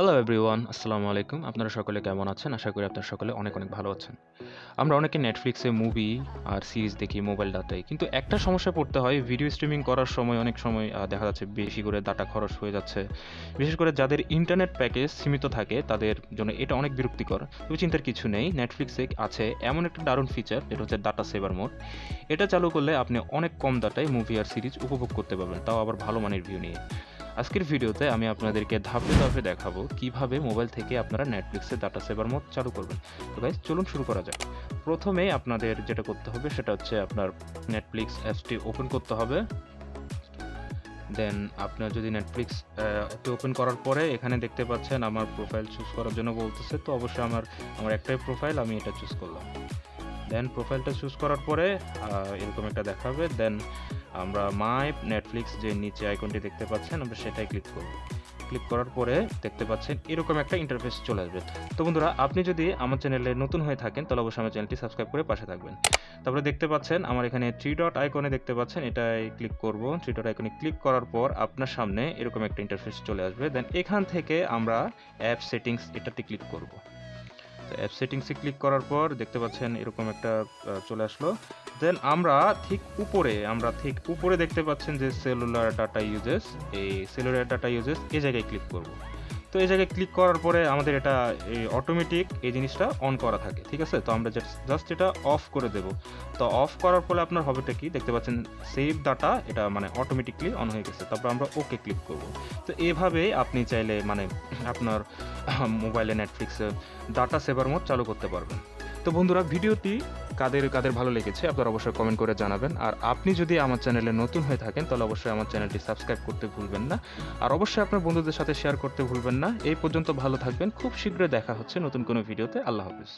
Hello everyone আসসালামু আলাইকুম আপনারা সকলে কেমন আছেন? আশা করি আপনারা সকলে অনেক অনেক ভালো আছেন। আমরা অনেকে নেটফ্লিক্সে মুভি আর সিরিজ দেখি মোবাইল ডাটায় কিন্তু একটা সমস্যা পড়তে হয় ভিডিও স্ট্রিমিং করার সময় অনেক সময় দেখা যাচ্ছে বেশি করে ডাটা খরচ হয়ে যাচ্ছে। বিশেষ করে যাদের ইন্টারনেট প্যাকেজ সীমিত থাকে, তাদের জন্য এটা অনেক বিরক্তিকর। তবে চিন্তার কিছু নেই নেটফ্লিক্সে আছে এমন একটা দারুণ ফিচার যেটা হচ্ছে ডাটা সেভার মোড এটা চালু করলে আপনি অনেক কম ডাটায় মুভি আর সিরিজ উপভোগ করতে পারবেন, তাও আবার ভালো মানের ভিউ নিয়ে। আজকের ভিডিওতে আমি আপনাদেরকে ধাপে ধাপে দেখাবো কীভাবে মোবাইল থেকে আপনারা নেটফ্লিক্সে ডাটা সেভার মোড চালু করবেন। তো গাইজ চলুন শুরু করা যাক। প্রথমে আপনাদের যেটা করতে হবে সেটা হচ্ছে আপনার নেটফ্লিক্স অ্যাপসটি ওপেন করতে হবে। দেন আপনার যদি নেটফ্লিক্স অ্যাপটি ওপেন করার পরে এখানে দেখতে পাচ্ছেন আমার প্রোফাইল চুজ করার জন্য বলতেছে। তো অবশ্যই আমার আমার একটাই প্রোফাইল আমি এটা চুজ করলাম। দেন প্রোফাইলটা চুজ করার পরে এরকম একটা দেখাবে। দেন আমরা মাই নেটফ্লিক্স যে নিচে আইকনটি দেখতে পাচ্ছেন, আমরা সেটাই ক্লিক করব। ক্লিক করার পরে দেখতে পাচ্ছেন এরকম একটা ইন্টারফেস চলে আসবে। তো বন্ধুরা, আপনি যদি আমার চ্যানেলে নতুন হয়ে থাকেন, তাহলে অবশ্যই আমার চ্যানেলটি সাবস্ক্রাইব করে পাশে থাকবেন। তারপরে দেখতে পাচ্ছেন, আমার এখানে থ্রি ডট আইকনে দেখতে পাচ্ছেন এটাই ক্লিক করব। থ্রি ডট আইকনে ক্লিক করার পর আপনার সামনে এরকম একটা ইন্টারফেস চলে আসবে। দেন এখান থেকে আমরা অ্যাপ সেটিংস এটাতে ক্লিক করব। অ্যাপ সেটিংসে ক্লিক করার পর দেখতে পাচ্ছেন এরকম একটা চলে আসলো। দেন আমরা ঠিক উপরে, আমরা ঠিক উপরে দেখতে পাচ্ছেন যে সেলুলার ডাটা ইউজেস এই সেলুলার ডাটা ইউজেস এই জায়গায় ক্লিক করব। তো এই জায়গায় ক্লিক করার পরে আমাদের এটা এই অটোমেটিক এই জিনিসটা অন করা থাকে, ঠিক আছে? তো আমরা জাস্ট এটা অফ করে দেব। তো অফ করার ফলে আপনার হবেটা কি? দেখতে পাচ্ছেন সেভ ডাটা এটা মানে অটোমেটিকলি অন হয়ে গেছে। তারপর আমরা ওকে ক্লিক করব। তো এভাবে আপনি চাইলে মানে আপনার মোবাইলে নেটফ্লিক্সে ডাটা সেভার মোড চালু করতে পারবেন। তো বন্ধুরা, ভিডিওটি কাদের কাদের ভালো লেগেছে আপনারা অবশ্যই কমেন্ট করে জানাবেন। আর আপনি যদি আমার চ্যানেলে নতুন হয়ে থাকেন, তাহলে অবশ্যই আমার চ্যানেলটি সাবস্ক্রাইব করতে ভুলবেন না। আর অবশ্যই আপনার বন্ধুদের সাথে শেয়ার করতে ভুলবেন না। এই পর্যন্ত ভালো থাকবেন। খুব শীঘ্রই দেখা হচ্ছে নতুন কোনো ভিডিওতে আল্লাহ হাফিজ।